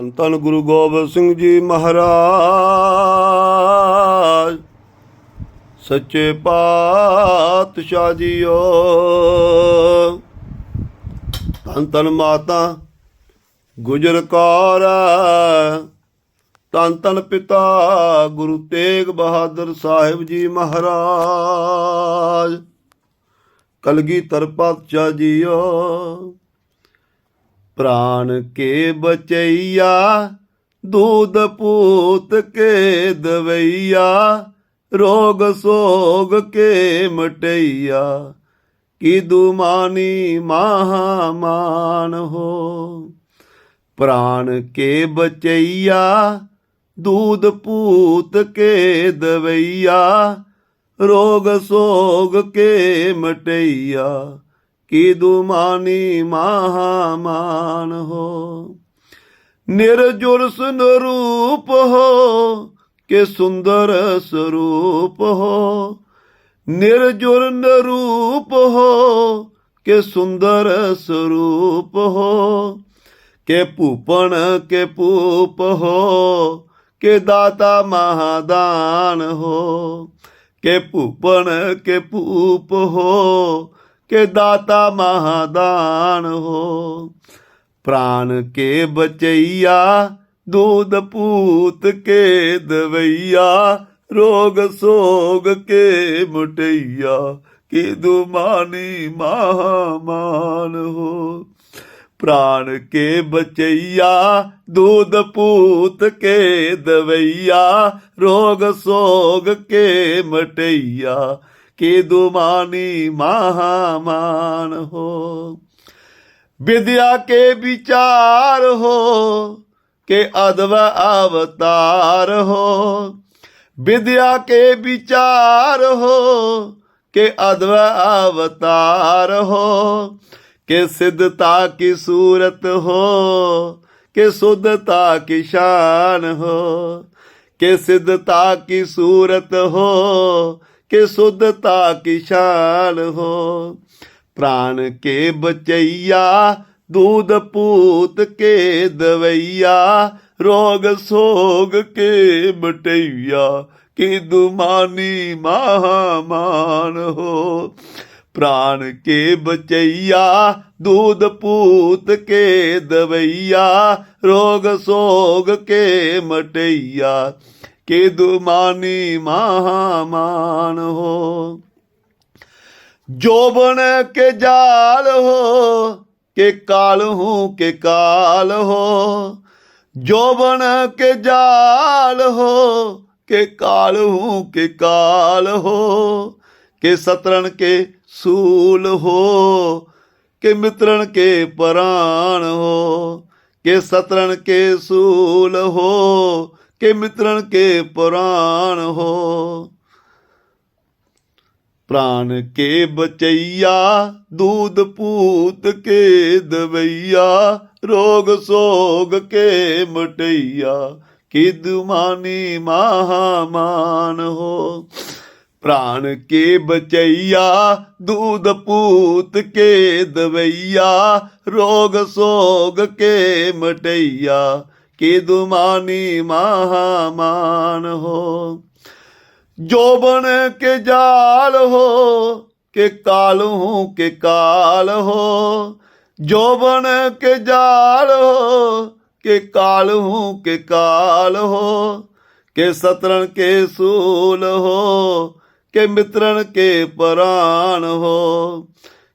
ਧੰਨ ਧੰਨ ਗੁਰੂ ਗੋਬਿੰਦ ਸਿੰਘ ਜੀ ਮਹਾਰਾਜ। ਸੱਚੇ ਪਾਤਸ਼ਾਹ ਜੀਓ। ਧੰਨ ਧੰਨ ਮਾਤਾ, ਗੁਜਰ ਕੌਰ। ਧੰਨ ਧੰਨ ਪਿਤਾ, ਗੁਰੂ ਤੇਗ ਬਹਾਦਰ ਸਾਹਿਬ ਜੀ ਮਹਾਰਾਜ। ਕਲਗੀਧਰ ਪਾਤਸ਼ਾਹ ਜੀਓ। ਪ੍ਰਾਨ ਕੇ ਬਚਈਆ, ਦੂਧ ਪੂਤ ਕੇ ਦਵਈਆ, ਰੋਗ ਸੋਗ ਕੇ ਮਟਈਆ। ਕੀ ਦੁਮਾਨੀ ਮਹਾਮਾਨ ਹੋ? ਪ੍ਰਾਨ ਕੇ ਬਚਈਆ, ਦੂਧ ਪੂਤ ਕੇ ਦਵਈਆ, ਰੋਗ ਸੋਗ ਕੇ ਮਟਈਆ। ਕੀ ਦੁਮਾਨੀ ਮਹਾਮਾਨ ਹੋ? ਨਿਰਜੁਰ ਰੂਪ ਹੋ ਕੇ ਸੁੰਦਰ ਸਰੂਪ ਹੋ? ਨਿਰਜੁਰ ਰੂਪ ਹੋ ਕੇ ਸੁੰਦਰ ਸਰੂਪ ਹੋ? ਕੇ ਭੂਪਣ ਕੇ ਭੂਪ ਹੋ? ਕੇ ਦਾਤਾ ਮਹਾਦਾਨ ਹੋ? ਕੇ ਭੂਪਣ ਕੇ ਭੂਪ ਹੋ? ਕੇ ਦਾਤਾ ਮਹਾਦਾਨ ਹੋ। ਪ੍ਰਾਨ ਕੇ ਬਚਈਆ, ਦੂਧ ਪੂਤ ਕੇ ਦਵਈਆ, ਰੋਗ ਸੋਗ ਕੇ ਮਟਈਆ, ਕੀ ਦੁਮਾਨੀ ਮਹਾਮਾਨ ਹੋ। ਪ੍ਰਾਨ ਕੇ ਬਚਈਆ, ਦੂਧ ਪੂਤ ਕੇ ਦਵਈਆ, ਰੋਗ ਸੋਗ ਕੇ ਮਟਈਆ ਕੇ ਦੁਮਾਨੀ ਮਹਾਮਾਨ ਹੋ। ਵਿਦਿਆ ਕੇ ਵਿਚਾਰ ਹੋ, ਕੇ ਅਦਵ ਅਵਤਾਰ ਹੋ। ਵਿਦਿਆ ਕੇ ਵਿਚਾਰ ਹੋ, ਕੇ ਅਦਵ ਅਵਤਾਰ ਹੋ। ਕਿ ਸਿੱਧਤਾ ਕੀ ਸੂਰਤ ਹੋ, ਕਿ ਸੁਧਤਾ ਕੀ ਸ਼ਾਨ ਹੋ। ਕਿ ਸਿੱਧਤਾ ਕੀ ਸੂਰਤ ਹੋ ਕਿ ਸੁਧਤਾ ਕਿਸ਼ਾਨ ਹੋ। ਪ੍ਰਾਣ ਕੇ ਬਚਈਆ, ਦੂਧ ਪੂਤ ਕੇ ਦਵਈਆ, ਰੋਗ ਸੋਗ ਕੇ ਮਟਈਆ, ਕੀ ਦੁਮਾਨੀ ਮਹਾਮਾਨ ਹੋ। ਪ੍ਰਾਣ ਕੇ ਬਚਈਆ, ਦੂਧ ਪੂਤ ਕੇ ਦਵਈਆ, ਰੋਗ ਸੋਗ ਕੇ ਮਟਈਆ ਕੇ ਦੁਮਾਨੀ ਮਹਾਮਾਨ ਹੋ। ਜੋਬਨ ਕੇ ਜਾਲ ਹੋ, ਕੇ ਕਾਲ ਹੂੰ ਕੇ ਕਾਲ ਹੋ। ਜੋਬਨ ਕੇ ਜਾਲ ਹੋ, ਕੇ ਕਾਲ ਹੂੰ ਕੇ ਕਾਲ ਹੋ। ਕੇ ਸਤਰਨ ਕੇ ਸੂਲ ਹੋ, ਕੇ ਮਿਤਰਨ ਕੇ ਪਰਾਨ ਹੋ। ਕੇ ਸਤਰਨ ਕੇ ਸੂਲ ਹੋ ਕੇ ਮਿਤਰਨ ਕੇ ਪੁਰਾਣ ਹੋ। ਪ੍ਰਾਨ ਕੇ ਬਚਈਆ, ਦੂਧ ਪੂਤ ਕੇ ਦਵਈਆ, ਰੋਗ ਸੋਗ ਕੇ ਮਟਈਆ। ਕੀ ਦੁਮਾਨੀ ਮਹਾਮਾਨ ਹੋ। ਪ੍ਰਾਣ ਕੇ ਬਚਈਆ, ਦੂਧ ਪੂਤ ਕੇ ਦਵਈਆ, ਰੋਗ ਸੋਗ ਕੇ ਮਟਈਆ। ਕੀ ਦੁਮਾਨੀ ਮਹਾਮਾਨ ਹੋ। ਜੋਬਨ ਕੇ ਜਾਲ ਹੋ, ਕੇ ਕਾਲ ਹੂੰ ਕੇ ਕਾਲ ਹੋ। ਜੋਬਨ ਕੇ ਜਾਲ ਹੋ, ਕੇ ਕਾਲ ਹੂੰ ਕੇ ਕਾਲ ਹੋ। ਕੇ ਸਤਰਨ ਕੇ ਸੂਲ ਹੋ, ਕੇ ਮਿਤਰਨ ਕੇ ਪਰਾਨ ਹੋ।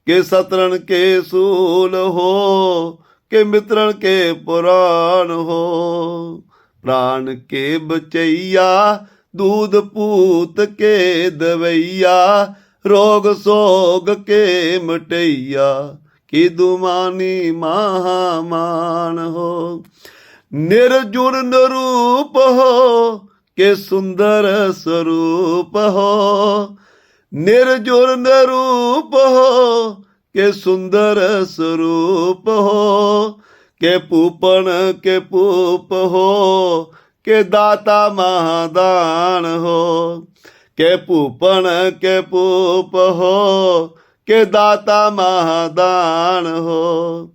ਕੇ ਸਤਰਨ ਕੇ ਸੂਲ ਹੋ ਕੇ ਮਿਤਰਨ ਕੇ ਪੁਰਾਨ ਹੋ। ਪ੍ਰਾਨ ਕੇ ਬਚਈਆ, ਦੂਧ ਪੂਤ ਕੇ ਦਵਈਆ, ਰੋਗ ਸੋਗ ਕੇ ਮਟਈਆ। ਕੀ ਦੁਮਾਨੀ ਮਹਾਮਾਨ ਹੋ। ਨਿਰਜੁਰ ਨਰੂਪ ਹੋ, ਕੇ ਸੁੰਦਰ ਸਰੂਪ ਹੋ। ਨਿਰਜੁਰ ਨਰੂਪ ਹੋ ਕੇ ਸੁੰਦਰ ਸਰੂਪ ਹੋ, ਕੇ ਪੂਪਨ ਕੇ ਪੂਪ ਹੋ, ਕੇ ਦਾਤਾ ਮਹਾਦਾਨ ਹੋ, ਕੇ ਭੂਪਨ ਕੇ ਪੂਪ ਹੋ, ਕੇ ਦਾਤਾ ਮਹਾਦਾਨ ਹੋ।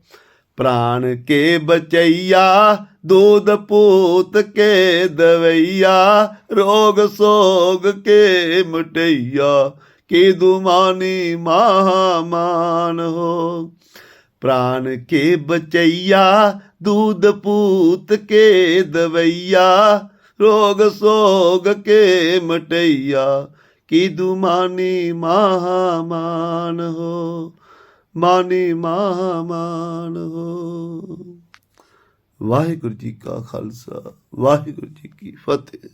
ਪ੍ਰਾਣ ਕੇ ਬਚਈਆ, ਦੂਧ ਪੂਤ ਕੇ ਦਵਈਆ, ਰੋਗ ਸੋਗ ਕੇ ਮਟਈਆ। ਕੀ ਦੁਮਾਨੀ ਮਹਾਮਾਨ ਹੋ। ਪ੍ਰਾਨ ਕੇ ਬਚਈਆ, ਦੂਧ ਪੂਤ ਕੇ ਦਵਈਆ, ਰੋਗ ਸੋਗ ਕੇ ਮਟਈਆ, ਕੀ ਦੁਮਾਨੀ ਮਹਾਮਾਨ ਹੋ। ਮਾਨੀ ਮਹਾਮਾਨ ਹੋ। ਵਾਹਿਗੁਰੂ ਜੀ ਕਾ ਖਾਲਸਾ, ਵਾਹਿਗੁਰੂ ਜੀ ਕੀ ਫਤਿਹ।